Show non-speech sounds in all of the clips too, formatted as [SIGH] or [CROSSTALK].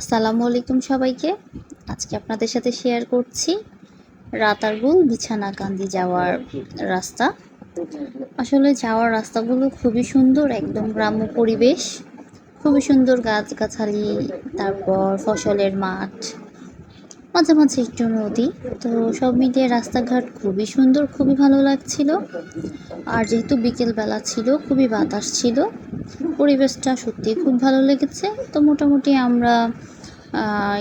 আসসালামু আলাইকুম সবাইকে। আজকে আপনাদের সাথে শেয়ার করছি রাতারগুল বিছানাকান্দি যাওয়ার রাস্তা। আসলে যাওয়ার রাস্তাগুলো খুবই সুন্দর, একদম গ্রাম্য পরিবেশ। খুবই সুন্দর গাছগাছালি, তারপর ফসলের মাঠ, মাঝে মাঝে একটু নদী। তো সব মিলিয়ে রাস্তাঘাট খুবই সুন্দর, খুবই ভালো লাগছিল। আর যেহেতু বিকেলবেলা ছিল, খুবই বাতাস ছিল পরিবেশটা সত্যিই খুব ভালো লেগেছে। তো মোটামুটি আমরা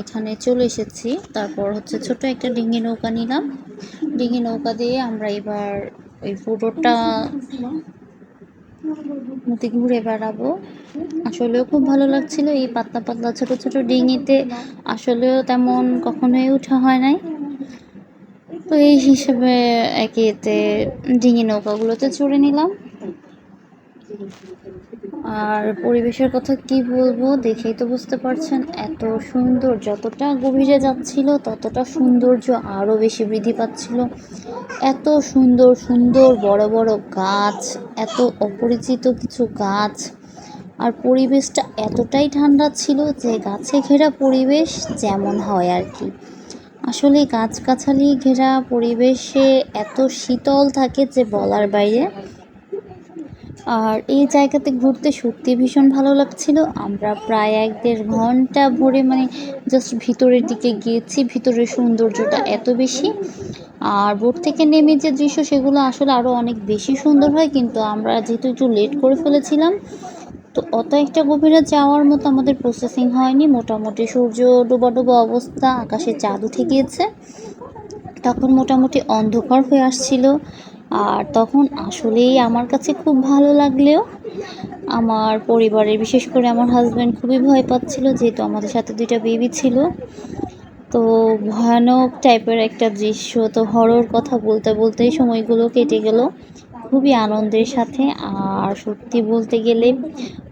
এখানে চলে এসেছি। তারপর হচ্ছে ছোট একটা ডিঙি নৌকা নিলাম। ডিঙি নৌকা দিয়ে আমরা এবার ওই পুরোটা নদী ঘুরে বেড়াবো। আসলেও খুব ভালো লাগছিল এই পাতলা পাতলা ছোট ছোট ডিঙিতে। আসলেও তেমন কখনোই ওঠা হয় নাই। তো এই হিসেবে একে এতে ডিঙি নৌকাগুলোতে চড়ে নিলাম। আর পরিবেশের কথা কি বলব দেখেই তো বুঝতে পারছেন, এত সুন্দর যতটা গভীরে যাচ্ছিল, ততটা সৌন্দর্য আরও বেশি বৃদ্ধি পাচ্ছিল। এত সুন্দর সুন্দর বড় বড় গাছ, এত অপরিচিত কিছু গাছ। আর পরিবেশটা এতটাই ঠান্ডা ছিল যে গাছে ঘেরা পরিবেশ যেমন হয় আর কি। আসলে গাছগাছালি ঘেরা পরিবেশে এত শীতল থাকে যে বলার বাইরে আর এই জায়গাতে ঘুরতে সত্যি ভীষণ ভালো লাগছিল। আমরা প্রায় এক দেড় ঘণ্টা ভরে মানে জাস্ট ভিতরের দিকে গিয়েছি, ভিতরের সৌন্দর্যটা এত বেশি। আর বোট থেকে নেমে যে দৃশ্য, সেগুলো আসলে আরও অনেক বেশি সুন্দর হয়, কিন্তু আমরা যেহেতু একটু লেট করে ফেলেছিলাম, তো অত একটা গভীরে যাওয়ার মতো আমাদের প্রসেসিং হয়নি। মোটামুটি সূর্য ডোবা ডোবা অবস্থা আকাশে চাঁদ উঠে গিয়েছে। তখন মোটামুটি অন্ধকার হয়ে আসছিল। আর তখন আসলেই আমার কাছে খুব ভালো লাগলেও আমার পরিবারের, বিশেষ করে আমার হাজব্যান্ড খুবই ভয় পাচ্ছিল যেহেতু আমাদের সাথে দুইটা বেবি ছিল। তো ভয়ানক টাইপের একটা দৃশ্য, তো হরর কথা বলতে বলতেই সময়গুলো কেটে গেল খুবই আনন্দের সাথে। আর সত্যি বলতে গেলে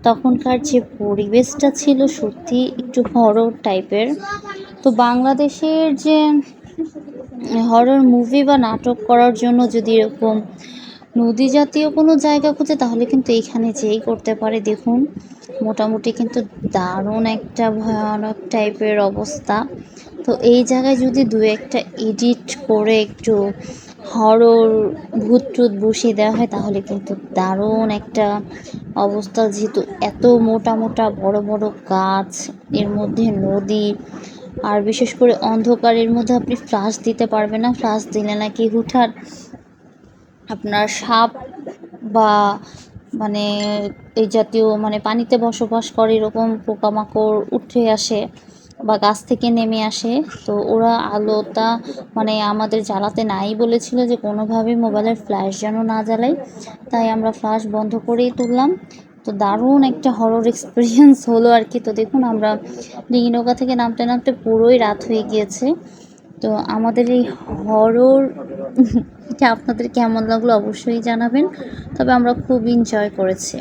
তখনকার যে পরিবেশটা ছিল সত্যি একটু হরর টাইপের তো বাংলাদেশের যে হরর মুভি বা নাটক করার জন্য যদি এরকম নদী জাতীয় কোনো জায়গা খুঁজে, তাহলে কিন্তু এইখানে যেই করতে পারে। দেখুন, মোটামুটি কিন্তু দারুণ একটা ভয়ানক টাইপের অবস্থা। তো এই জায়গায় যদি দু একটা এডিট করে একটু হরর ভূত টুত বসিয়ে দেওয়া হয়, তাহলে কিন্তু দারুণ একটা অবস্থা। যেহেতু এত মোটা মোটা বড় বড় গাছ, এর মধ্যে নদী আর বিশেষ করে অন্ধকারের মধ্যে আপনি ফ্লাশ দিতে পারবেন না। ফ্লাশ দিলে নাকি হুঠাৎ আপনার সাপ বা মানে এই জাতীয় মানে পানিতে বসবাস করে এরকম পোকামাকড় উঠে আসে বা গাছ থেকে নেমে আসে। তো ওরা আলোটা মানে আমাদের জ্বালাতে নাই বলেছিল যে কোনোভাবেই মোবাইলের ফ্ল্যাশ যেন না জ্বালাই তাই আমরা ফ্ল্যাশ বন্ধ করেই তুললাম। তো দারুণ একটা হরর এক্সপিরিয়েন্স হলো আর কি। তো দেখুন, আমরা ডিঙি নৌকা থেকে নামতে নামতে পুরোই রাত হয়ে গিয়েছে। তো আমাদের এই হরর [LAUGHS] আপনাদের কেমন লাগল অবশ্যই জানাবেন। তবে আমরা খুব এনজয় করেছি।